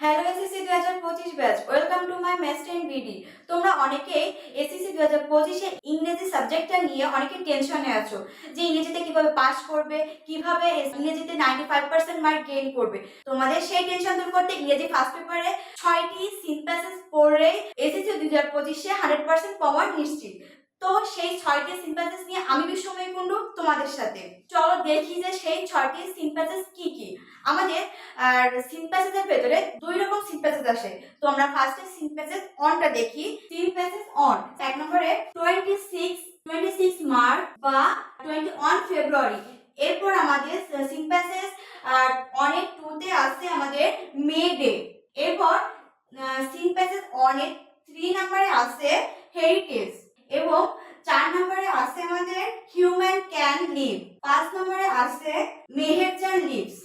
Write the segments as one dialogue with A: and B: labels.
A: Hello SSC দুই হাজার পঁচিশ ব্যাচ ওয়েলকাম টু মাই মেস্টেন বিডি তোমরা অনেকেই এসএসসি দুই হাজার পঁচিশে ইংরেজি সাবজেক্টটা নিয়ে অনেকে টেনশনে আছো যে ইংরেজিতে কীভাবে পাস করবে, কীভাবে ইংরেজিতে ninety five percent mark gain করবে। তোমাদের সেই টেনশন দূর করতে ইংরেজি ফার্স্ট পেপারে ছয়টি সিনপ্যাসেজ পড়ে এসএসসি দুই হাজার পঁচিশে হান্ড্রেড পার্সেন্ট পাওয়ার নিশ্চিত। তো সেই ছয়টি সিনপ্যাসেজ নিয়ে আমি বিশ্বময় কুণ্ডু তোমাদের সাথে। চলো দেখি যে সেই ছয়টি সিনপ্যাসেজ কি কি। আমাদের আর সিন ভেতরে দুই রকম সিন আসে। তো আমরা ফার্স্টে সিন অনটা দেখি। সিন অন এক নম্বরে twenty six twenty six March বা টোয়েন্টি ওয়ান ফেব্রুয়ারি এরপর আমাদের সিন প্যাসেজ অনেক টুতে আসছে আমাদের মে ডে এরপর সিন প্যাসেজ অনেক থ্রি নাম্বারে আসে হেরিটেজ এবং চার নম্বরে আছে আমাদের হিউম্যান ক্যান লিভ পাঁচ নম্বরে আছে মেহেরজান লিভস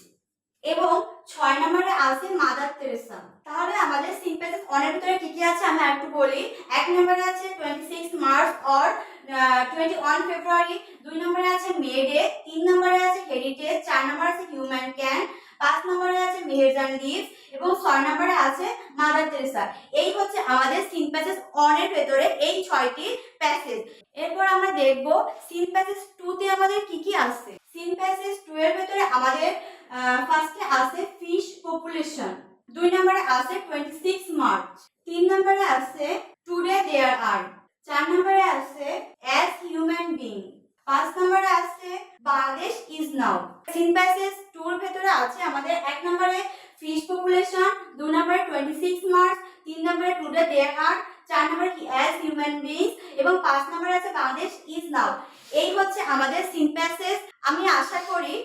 A: এবং ছয় নম্বরে আছে মাদার তেরেসা তাহলে আমাদের সিম্পেসেস অনেক ভিতরে কি কি আছে আমি একটু বলি। এক নম্বরে আছে twenty six March or twenty one February দুই নম্বরে আছে মে ডে তিন নম্বরে আছে হেরিটেজ চার নম্বরে আছে হিউম্যান ক্যান পাঁচ নম্বরে আছে মেহেরজান লিভস এবং ছয় নম্বরে আছে মাদার তেরেসা। এই হচ্ছে আমাদের সিন প্যাসেজ অনের ভেতরে এই ছয়টি প্যাসেজ এরপর আমরা দেখব সিন প্যাসেজ টু তে আমাদের কি কি আছে সিন প্যাসেজ টু এর ভেতরে আমাদের ফার্স্টে আছে ফিশ পপুলেশন দুই নম্বরে আছে টোয়েন্টি সিক্স মার্চ তিন নম্বরে আছে টুডে দেয়ার আর চার নম্বরে আছে পাঁচ নম্বরে আছে Bangladesh is now seen passage টুর ভেতরে আছে আমাদের এক নম্বরে ফিশ পপুলেশন দুই নম্বরে টোয়েন্টি সিক্স মার্চ তিন নম্বরে টুডে দেয়ার আর চার নম্বরে অ্যাজ হিউম্যান বিং এবং পাঁচ নম্বরে আছে বাংলাদেশ ইজ নাও এই হচ্ছে আমাদের সিন প্যাসেজ আমি আশা করি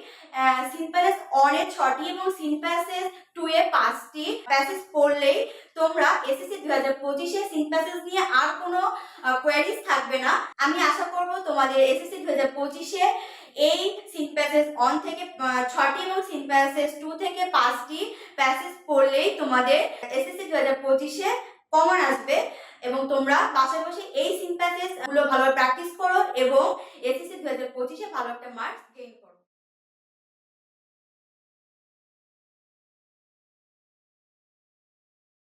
A: সিনপ্যাসেজ অনে ছটি এবং সিনপ্যাসেজ টু এ পাঁচটি প্যাসেজ পড়লেই তোমরা এসএসসি দুই হাজার পঁচিশে সিনপ্যাসেজ নিয়ে আর কোনো কোয়ারিজ থাকবে না। আমি আশা করব তোমাদের এসএসসি দুই হাজার পঁচিশে এই সিন প্যাসেজ অন থেকে ছটি এবং সিন প্যাসেজ টু থেকে পাঁচটি প্যাসেজ পড়লেই তোমাদের এসএসসি দু হাজার পঁচিশে কমন আসবে এবং তোমরা বসে এই সিন প্যাসেজগুলো ভালো প্র্যাকটিস করো এবং এসএসসি দু হাজার পঁচিশে ভালো একটা মার্কস